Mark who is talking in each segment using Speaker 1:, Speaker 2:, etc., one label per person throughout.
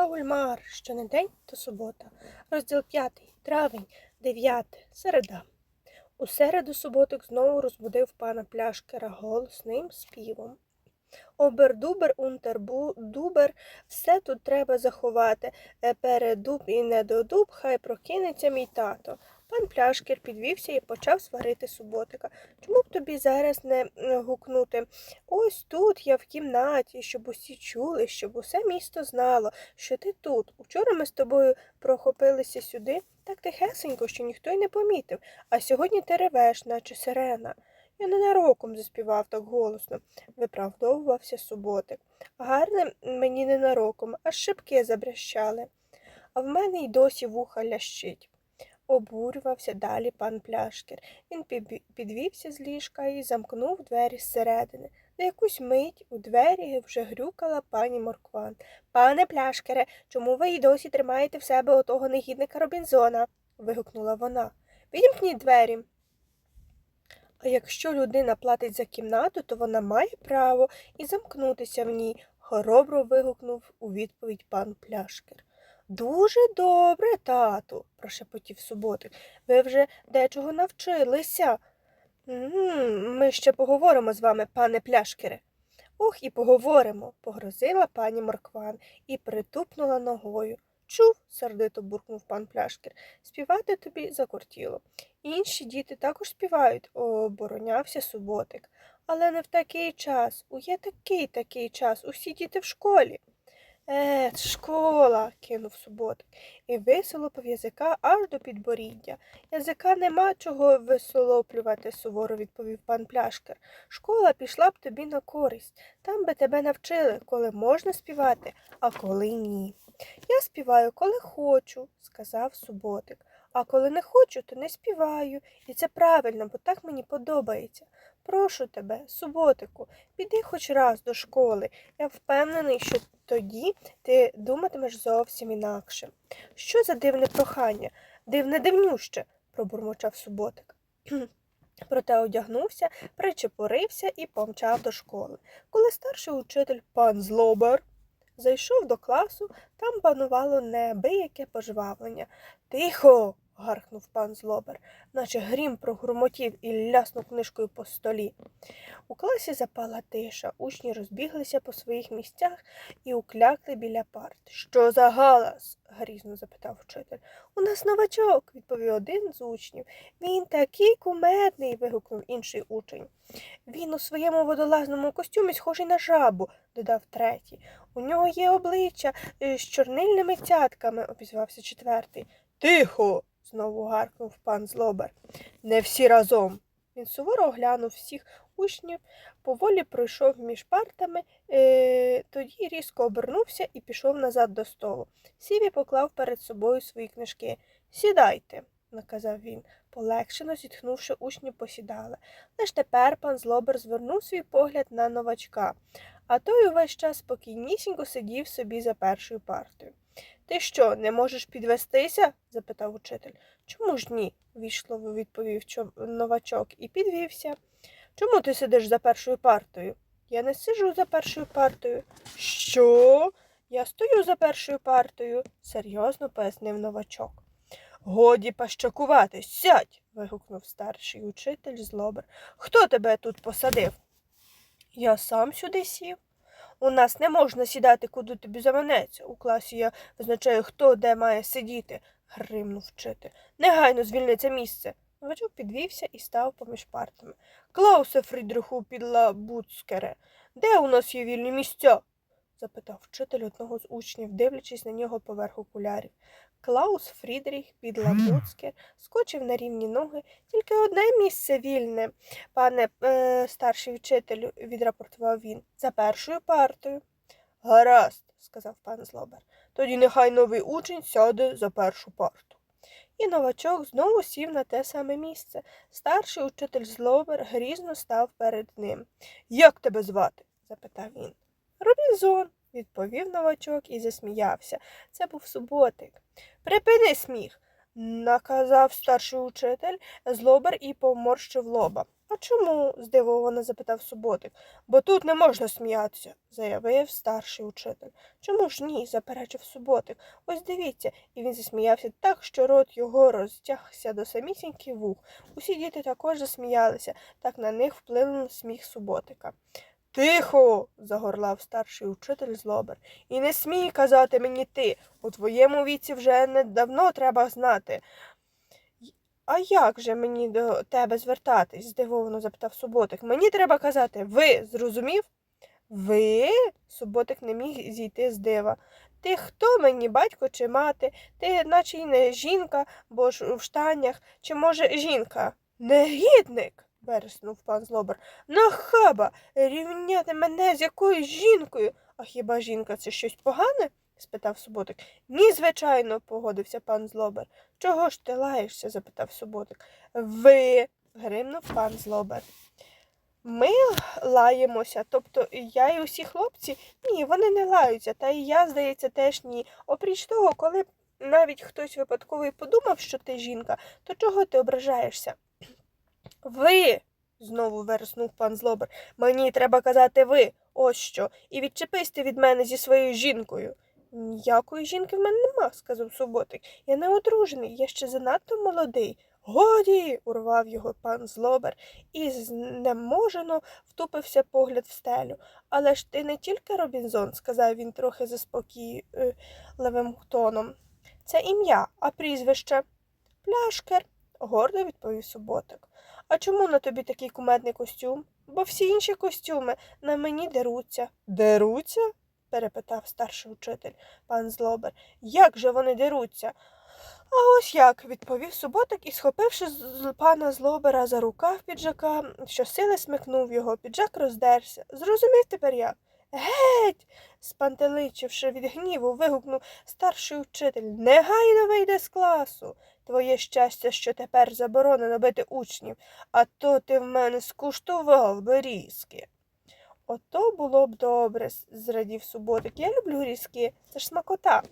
Speaker 1: Гаульмар, що не день, то субота. Розділ 5. Травень, 9. Середа. У середу суботик знову розбудив пана Пляшкера голосним співом. Обер-дубер, унтер-дубер, все тут треба заховати. Е, Передуб і недодуб, хай прокинеться мій тато. Пан Пляшкер підвівся і почав сварити суботика. Чому б тобі зараз не гукнути? Ось тут я в кімнаті, щоб усі чули, щоб усе місто знало, що ти тут. Учора ми з тобою прохопилися сюди так тихесенько, що ніхто й не помітив, а сьогодні ти ревеш, наче сирена. Я ненароком заспівав так голосно, виправдовувався суботик. Гарне мені ненароком, аж шибки забрящали. А в мене й досі вуха лящить. Обурювався далі пан Пляшкер. Він підвівся з ліжка і замкнув двері зсередини. На якусь мить у двері вже грюкала пані Моркван. Пане Пляшкере, чому ви й досі тримаєте в себе отого негідника Робінзона? вигукнула вона. Відімкніть двері. А якщо людина платить за кімнату, то вона має право і замкнутися в ній, хоробро вигукнув у відповідь пан Пляшкер. Дуже добре, тату, прошепотів суботик. Ви вже дечого навчилися. «М, Ми ще поговоримо з вами, пане Пляшкере. Ох, і поговоримо, погрозила пані Моркван і притупнула ногою. Чув, сердито буркнув пан Пляшкер. Співати тобі закортіло. Інші діти також співають, оборонявся суботик. Але не в такий час. У є такий такий час. Усі діти в школі. Е, школа, кинув суботик, і висолопив язика аж до підборіддя. Язика нема чого висолоплювати, суворо відповів пан Пляшкер. Школа пішла б тобі на користь. Там би тебе навчили, коли можна співати, а коли ні. Я співаю, коли хочу, сказав суботик. А коли не хочу, то не співаю. І це правильно, бо так мені подобається. Прошу тебе, суботику, піди хоч раз до школи. Я впевнений, що тоді ти думатимеш зовсім інакше. Що за дивне прохання? Дивне дивнюще, пробурмочав суботик. Проте одягнувся, причепурився і помчав до школи. Коли старший учитель пан Злобер зайшов до класу, там панувало неабияке пожвавлення. Тихо. Гаркнув пан Злобер, наче грім прогурмотів і ляснув книжкою по столі. У класі запала тиша, учні розбіглися по своїх місцях і уклякли біля парт. Що за галас? грізно запитав вчитель. У нас новачок, відповів один з учнів. Він такий кумедний. вигукнув інший учень. Він у своєму водолазному костюмі схожий на жабу, додав третій. У нього є обличчя е, з чорнильними цятками, обізвався четвертий. Тихо. Знову гаркнув пан Злобер. Не всі разом. Він суворо оглянув всіх учнів, поволі пройшов між партами, е, тоді різко обернувся і пішов назад до столу. Сів і поклав перед собою свої книжки. Сідайте, наказав він. Полегшено зітхнувши, учні посідали. Лиш тепер пан Злобер звернув свій погляд на новачка, а той увесь час спокійнісінько сидів собі за першою партою. Ти що, не можеш підвестися? запитав учитель. Чому ж ні? ввічливо відповів новачок і підвівся. Чому ти сидиш за першою партою? Я не сиджу за першою партою. Що? Я стою за першою партою, серйозно пояснив новачок. Годі пащакувати, сядь. вигукнув старший учитель злобер. Хто тебе тут посадив? Я сам сюди сів. У нас не можна сідати, куди тобі заманеться. У класі я визначаю, хто де має сидіти, гримнув вчитель. Негайно звільни це місце. Новачок підвівся і став поміж партами. Клаусе Фрідриху Підлабуцкере, де у нас є вільні місця? запитав вчитель одного з учнів, дивлячись на нього поверх окулярів. Клаус Фрідріх Підлабуцкер скочив на рівні ноги. Тільки одне місце вільне, пане е, старший вчителю, відрапортував він, за першою партою. Гаразд, сказав пан Злобер. Тоді нехай новий учень сяде за першу парту. І новачок знову сів на те саме місце. Старший учитель Злобер грізно став перед ним. Як тебе звати? запитав він. Робінзон, відповів новачок і засміявся. Це був суботик. Припини сміх. наказав старший учитель злобер і поморщив лоба. А чому? здивовано запитав суботик. Бо тут не можна сміятися, заявив старший учитель. Чому ж ні? заперечив суботик. Ось дивіться, і він засміявся так, що рот його розтягся до самісіньких вух. Усі діти також засміялися, так на них вплинув сміх суботика. Тихо. загорлав старший учитель злобер. І не смій казати мені ти. У твоєму віці вже недавно треба знати. А як же мені до тебе звертатись? здивовано запитав суботик. Мені треба казати ви, зрозумів? Ви? Суботик не міг зійти з дива. Ти хто мені, батько чи мати? Ти наче й не жінка, бо ж в штанях, чи, може, жінка? Негідник. Вереснув пан злобер. Нахаба, рівняти мене з якоюсь жінкою. А хіба жінка це щось погане? спитав суботик. Ні, звичайно, погодився пан злобер. Чого ж ти лаєшся? запитав суботик. Ви. гримнув пан злобер. Ми лаємося, тобто я і усі хлопці? Ні, вони не лаються, та і я, здається, теж ні. Опріч того, коли навіть хтось випадково й подумав, що ти жінка, то чого ти ображаєшся? Ви. знову вереснув пан злобер. Мені треба казати ви, ось що, і відчепись ти від мене зі своєю жінкою. Ніякої жінки в мене нема, сказав суботик. Я не одружений, я ще занадто молодий. Годі. урвав його пан злобер і знеможено втупився погляд в стелю. Але ж ти не тільки Робінзон, сказав він трохи заспокійливим тоном. Це ім'я, а прізвище? Пляшкер, гордо відповів суботик. А чому на тобі такий кумедний костюм? Бо всі інші костюми на мені деруться. Деруться? перепитав старший учитель, пан злобер. Як же вони деруться? А ось як, відповів суботик і, схопивши з пана злобера за рукав піджака, щосили смикнув його, піджак роздерся. Зрозумів тепер як? Геть. Спантеличивши від гніву, вигукнув старший учитель. Негайно вийде з класу. Твоє щастя, що тепер заборонено бити учнів, а то ти в мене скуштував би різки. Ото було б добре, зрадів суботик. Я люблю різки, це ж смакота.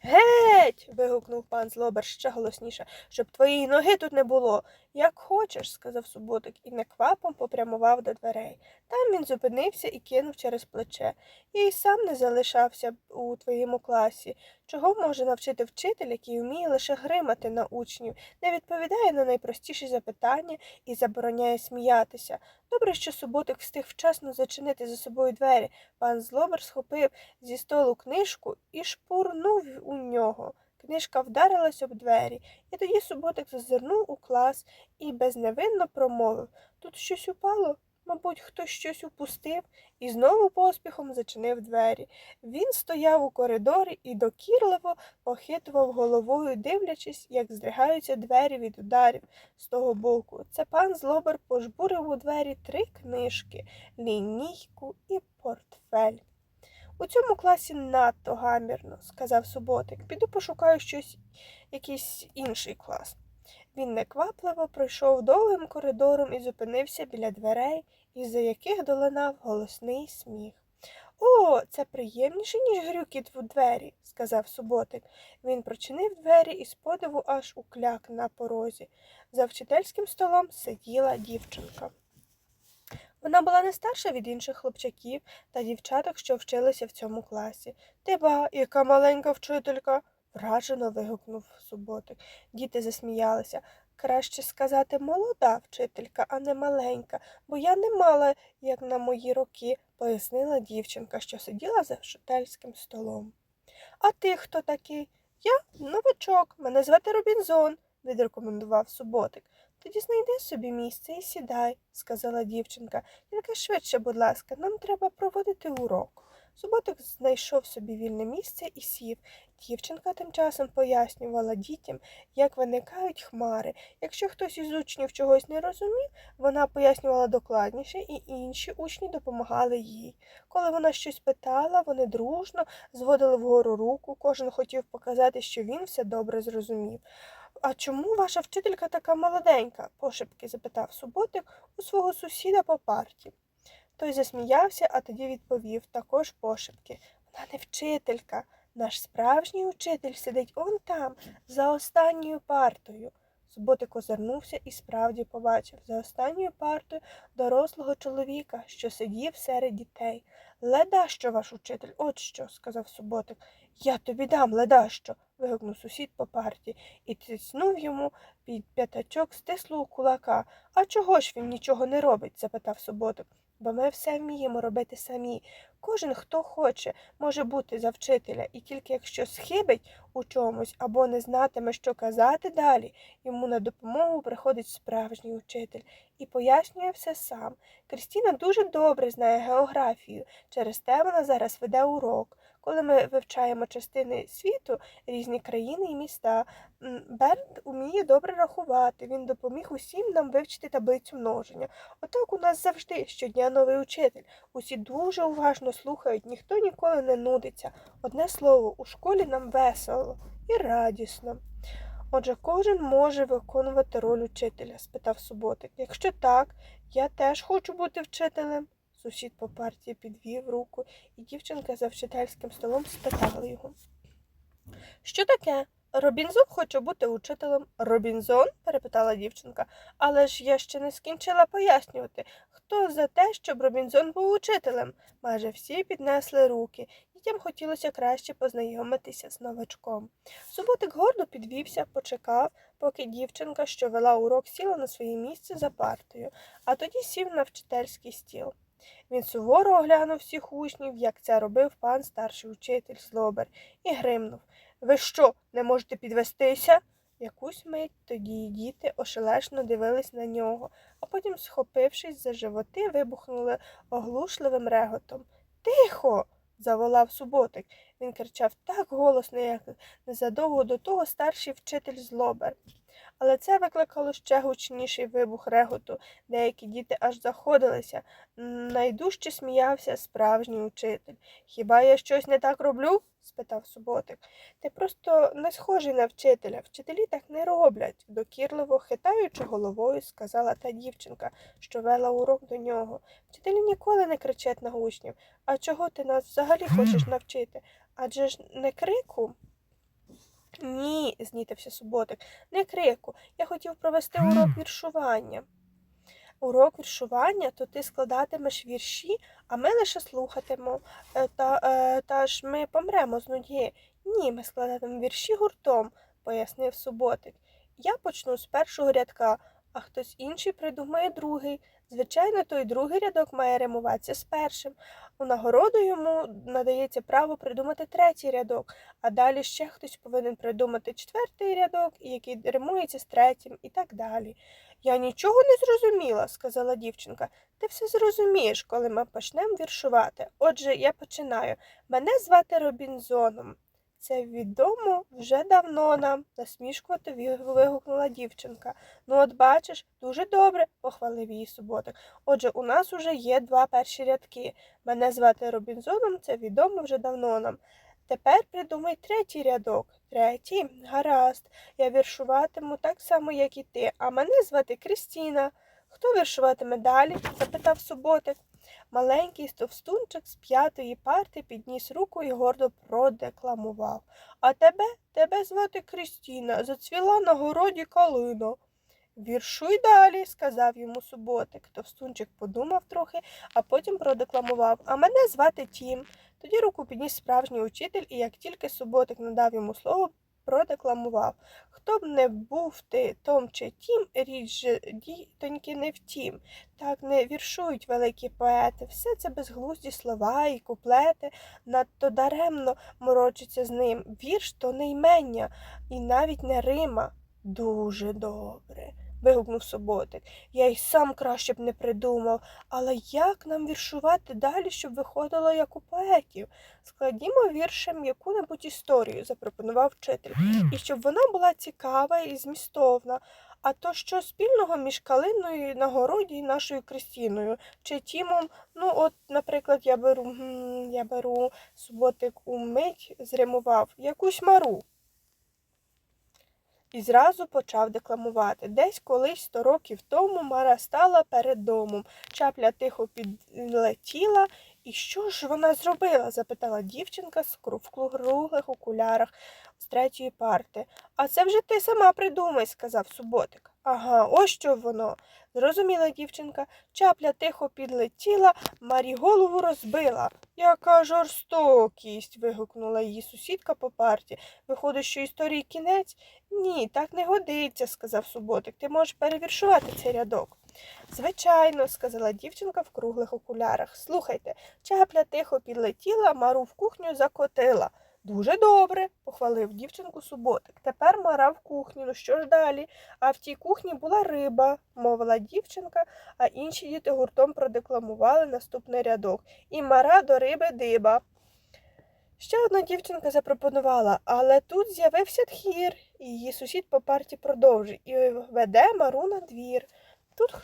Speaker 1: Геть. вигукнув пан злобер ще голосніше, щоб твоєї ноги тут не було. Як хочеш, сказав суботик і неквапом попрямував до дверей. Там він зупинився і кинув через плече. Я й сам не залишався у твоєму класі. Чого може навчити вчитель, який вміє лише гримати на учнів, не відповідає на найпростіші запитання і забороняє сміятися. Добре, що суботик встиг вчасно зачинити за собою двері. Пан злобер схопив зі столу книжку і шпурнув у нього. Книжка вдарилась об двері, і тоді суботик зазирнув у клас і безневинно промовив Тут щось упало. Мабуть, хтось щось упустив і знову поспіхом зачинив двері. Він стояв у коридорі і докірливо похитував головою, дивлячись, як здригаються двері від ударів з того боку. Це пан злобер пожбурив у двері три книжки, лінійку і портфель. У цьому класі надто гамірно, сказав суботик. Піду пошукаю щось, якийсь інший клас. Він неквапливо пройшов довгим коридором і зупинився біля дверей, із за яких долинав голосний сміх. О, це приємніше, ніж грюкіт в двері, сказав суботик. Він прочинив двері і з подиву аж укляк на порозі. За вчительським столом сиділа дівчинка. Вона була не старша від інших хлопчаків та дівчаток, що вчилися в цьому класі. Ти ба, яка маленька вчителька. вражено вигукнув суботик. Діти засміялися. Краще сказати молода вчителька, а не маленька, бо я не мала, як на мої роки, пояснила дівчинка, що сиділа за вчительським столом. А ти хто такий? Я новачок, мене звати Робінзон, відрекомендував суботик. Тоді знайди собі місце і сідай, сказала дівчинка. Тільки швидше, будь ласка, нам треба проводити урок. Суботик знайшов собі вільне місце і сів. Дівчинка тим часом пояснювала дітям, як виникають хмари. Якщо хтось із учнів чогось не розумів, вона пояснювала докладніше, і інші учні допомагали їй. Коли вона щось питала, вони дружно зводили вгору руку, кожен хотів показати, що він все добре зрозумів. А чому ваша вчителька така молоденька? пошепки запитав суботик у свого сусіда по парті. Той засміявся, а тоді відповів також пошепки. Вона не вчителька, Наш справжній учитель сидить он там, за останньою партою. Суботик озирнувся і справді побачив за останньою партою дорослого чоловіка, що сидів серед дітей. Ледащо ваш учитель, от що, сказав суботик. Я тобі дам, ледащо. Вигукнув сусід по парті і тиснув йому під п'ятачок стислого кулака. А чого ж він нічого не робить? запитав суботик. Бо ми все вміємо робити самі. Кожен, хто хоче, може бути за вчителя, і тільки якщо схибить у чомусь або не знатиме, що казати далі, йому на допомогу приходить справжній учитель і пояснює все сам. Крістіна дуже добре знає географію, через те вона зараз веде урок. Коли ми вивчаємо частини світу, різні країни і міста, м, Бернт уміє добре рахувати. Він допоміг усім нам вивчити таблицю множення. Отак у нас завжди щодня новий учитель. Усі дуже уважно слухають, ніхто ніколи не нудиться. Одне слово, у школі нам весело і радісно. Отже, кожен може виконувати роль учителя? спитав суботик. Якщо так, я теж хочу бути вчителем. Сусід по партії підвів руку, і дівчинка за вчительським столом спитала його. Що таке? Робінзон хоче бути учителем. Робінзон? перепитала дівчинка. Але ж я ще не скінчила пояснювати, хто за те, щоб Робінзон був учителем. Майже всі піднесли руки. Дітям хотілося краще познайомитися з новачком. Суботик гордо підвівся, почекав, поки дівчинка, що вела урок, сіла на своє місце за партою, а тоді сів на вчительський стіл. Він суворо оглянув всіх учнів, як це робив пан старший учитель Злобер, і гримнув Ви що, не можете підвестися? Якусь мить тоді діти ошелешно дивились на нього, а потім, схопившись за животи, вибухнули оглушливим реготом. Тихо. заволав суботик. Він кричав так голосно, як незадовго до того старший вчитель Злобер. Але це викликало ще гучніший вибух реготу. Деякі діти аж заходилися. Найдужче сміявся справжній учитель. Хіба я щось не так роблю? спитав суботик. Ти просто не схожий на вчителя. Вчителі так не роблять, докірливо хитаючи головою, сказала та дівчинка, що вела урок до нього. Вчителі ніколи не кричать на учнів. А чого ти нас взагалі хочеш навчити? Адже ж не крику. Ні, знітився суботик, не крику. Я хотів провести урок віршування. Урок віршування, то ти складатимеш вірші, а ми лише слухатимо. Е, Та, е, та ж ми помремо з нудьги. Ні, ми складатимемо вірші гуртом, пояснив суботик. Я почну з першого рядка, а хтось інший придумає другий. Звичайно, той другий рядок має римуватися з першим. У нагороду йому надається право придумати третій рядок, а далі ще хтось повинен придумати четвертий рядок, який римується з третім, і так далі. Я нічого не зрозуміла, сказала дівчинка. Ти все зрозумієш, коли ми почнемо віршувати. Отже, я починаю. Мене звати Робінзоном. Це відомо вже давно нам, насмішкувато вигукнула дівчинка. Ну, от бачиш, дуже добре, похвалив її суботик. Отже, у нас уже є два перші рядки. Мене звати Робінзоном, це відомо вже давно нам. Тепер придумай третій рядок. Третій? Гаразд. Я віршуватиму так само, як і ти, а мене звати Крістіна. Хто віршуватиме далі? запитав суботик. Маленький стовстунчик з п'ятої парти підніс руку і гордо продекламував. А тебе, тебе звати Крістіна, зацвіла на городі калина. Віршуй далі, сказав йому суботик. Товстунчик подумав трохи, а потім продекламував. А мене звати Тім. Тоді руку підніс справжній учитель, і як тільки суботик надав йому слово, продекламував. Хто б не був ти Том чи Тім, річ дітоньки не втім. Так не віршують великі поети. Все це безглузді слова і куплети, надто даремно морочиться з ним. Вірш то не ймення і навіть не рима. Дуже добре. Вигукнув суботик. Я й сам краще б не придумав, але як нам віршувати далі, щоб виходило як у поетів? Складімо віршем яку-небудь історію, запропонував вчитель, і щоб вона була цікава і змістовна. А то що спільного між калиною на городі і нашою Кристіною? Чи Тімом, ну от, наприклад, я беру, я беру суботик у мить, зримував якусь мару. І зразу почав декламувати. Десь колись сто років тому Мара стала перед домом. Чапля тихо підлетіла І що ж вона зробила? запитала дівчинка з круглих окулярах з третьої парти. А це вже ти сама придумай, сказав суботик. Ага, ось що воно. Зрозуміла дівчинка. Чапля тихо підлетіла, Марі голову розбила. Яка жорстокість. вигукнула її сусідка по парті. Виходить, що історії кінець? Ні, так не годиться, сказав суботик. Ти можеш перевіршувати цей рядок. Звичайно, сказала дівчинка в круглих окулярах. Слухайте, чапля тихо підлетіла, мару в кухню закотила. Дуже добре, похвалив дівчинку суботик. Тепер мара в кухню. Ну що ж далі? А в тій кухні була риба, мовила дівчинка, а інші діти гуртом продекламували наступний рядок. І мара до риби диба. Ще одна дівчинка запропонувала, але тут з'явився тхір, і її сусід по парті продовжив і веде мару на двір. Тут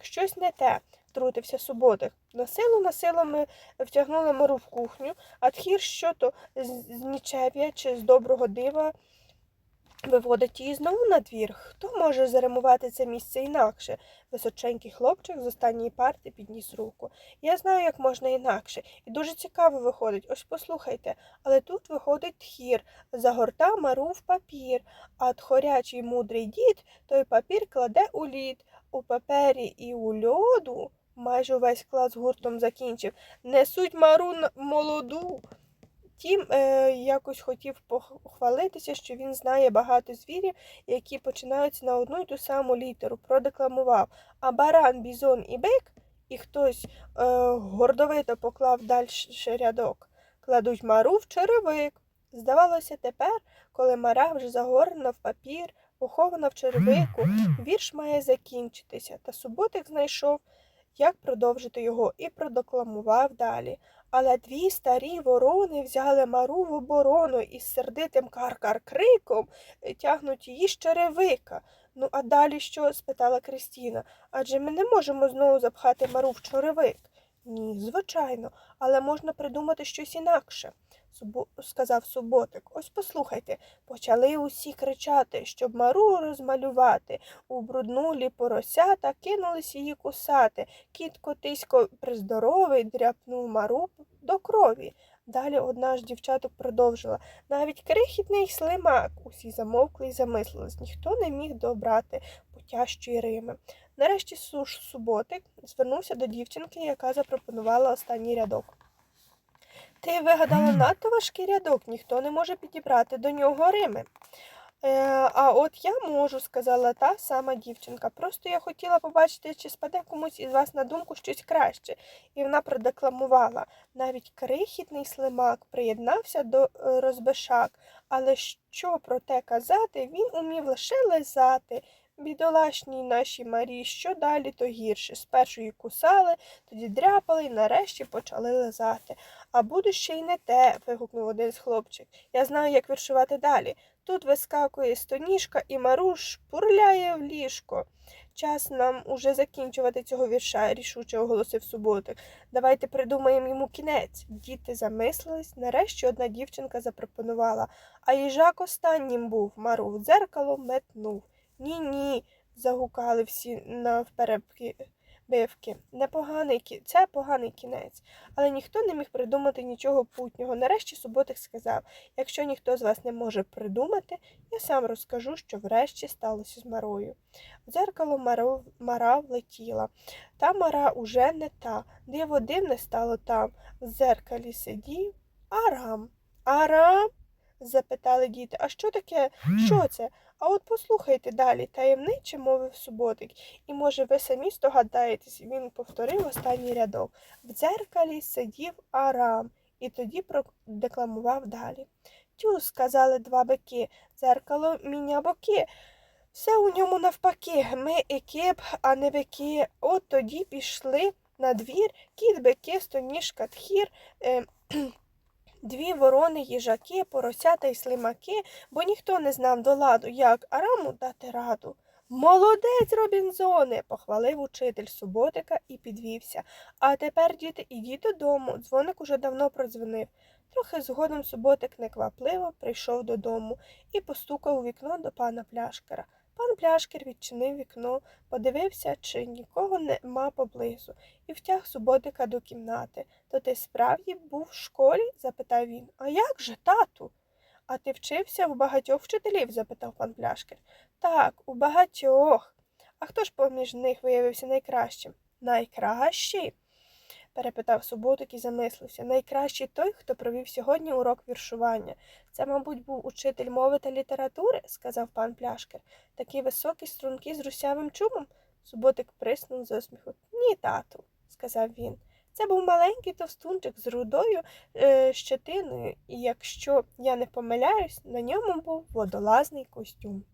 Speaker 1: щось не те, втрутився суботик. На силу на силу ми втягнули мару в кухню, а тхір що то з нічев'я чи з доброго дива виводить її знову на двір. Хто може заримувати це місце інакше? Височенький хлопчик з останньої парти підніс руку. Я знаю, як можна інакше, і дуже цікаво виходить. Ось послухайте. Але тут виходить тхір, загорта мару в папір, а тхорячий мудрий дід той папір кладе у лід. У папері і у льоду майже увесь клас гуртом закінчив. Несуть мару молоду. Тім е, якось хотів похвалитися, що він знає багато звірів, які починаються на одну й ту саму літеру. Продекламував. А баран, бізон і бик, і хтось е, гордовито поклав далі рядок. Кладуть мару в черевик. Здавалося, тепер, коли мара вже загорнена в папір, похована в черевику, вірш має закінчитися. Та суботик знайшов, як продовжити його, і продекламував далі. Але дві старі ворони взяли мару в оборону і з сердитим кар-кар-криком е, тягнуть її з черевика. Ну, а далі що? спитала Кристіна. Адже ми не можемо знову запхати мару в черевик. Ні, звичайно, але можна придумати щось інакше, Субо... сказав суботик. Ось послухайте, почали усі кричати, щоб мару розмалювати. У бруднулі поросята кинулись її кусати. Кіт котисько приздоровий дряпнув мару до крові. Далі одна з дівчаток продовжила. Навіть крихітний слимак. Усі замовкли й замислились. Ніхто не міг добрати потяжчої рими. Нарешті суш суботик звернувся до дівчинки, яка запропонувала останній рядок. Ти вигадала надто важкий рядок, ніхто не може підібрати до нього рими. Е, а от я можу, сказала та сама дівчинка. Просто я хотіла побачити, чи спаде комусь із вас на думку щось краще. І вона продекламувала. Навіть крихітний слимак приєднався до е, розбишак, але що про те казати, він умів лише лизати. Бідолашній нашій Марі, що далі, то гірше. Спершу її кусали, тоді дряпали і нарешті почали лизати. А буде ще й не те, вигукнув один з хлопчик. Я знаю, як віршувати далі. Тут вискакує стоніжка і маруш пурляє в ліжко. Час нам уже закінчувати цього вірша, рішуче оголосив суботик. Давайте придумаємо йому кінець. Діти замислились, нарешті одна дівчинка запропонувала, а їжак останнім був, мару дзеркало метнув. Ні, ні, загукали всі навперебки. Бивки. Непоганий. Це поганий кінець. Але ніхто не міг придумати нічого путнього. Нарешті суботик сказав якщо ніхто з вас не може придумати, я сам розкажу, що врешті сталося з Марою. В дзеркало Маро... Мара влетіла. Та Мара уже не та, диво дивне стало там. В дзеркалі сидів Арам. Арам? запитали діти. А що таке? Що це? А от послухайте далі, таємниче мовив суботик, і, може, ви самі здогадаєтесь, він повторив останній рядок. В дзеркалі сидів Арам, і тоді продекламував далі. Тю, сказали два бики, дзеркало міня боки. Все у ньому навпаки. Ми екип, а не бики. От тоді пішли на двір, кіт, бики, стоніжка, тхір. Е, Дві ворони, їжаки, поросята й слимаки, бо ніхто не знав до ладу, як Араму дати раду. Молодець, Робінзоне, похвалив учитель суботика і підвівся. А тепер, діти, ідіть додому. Дзвоник уже давно продзвонив. Трохи згодом суботик неквапливо прийшов додому і постукав у вікно до пана пляшкера. Пан пляшкер відчинив вікно, подивився, чи нікого нема поблизу, і втяг суботика до кімнати. То ти справді був в школі? запитав він. А як же, тату? А ти вчився у багатьох вчителів? запитав пан пляшкер. Так, у багатьох. А хто ж поміж них виявився найкращим? Найкращий? Перепитав суботик і замислився. Найкращий той, хто провів сьогодні урок віршування. Це, мабуть, був учитель мови та літератури, сказав пан пляшкер. Такі високі струнки з русявим чубом. Суботик приснув з осміху. Ні, тату, сказав він. Це був маленький товстунчик з рудою е, щетиною, і якщо я не помиляюсь, на ньому був водолазний костюм.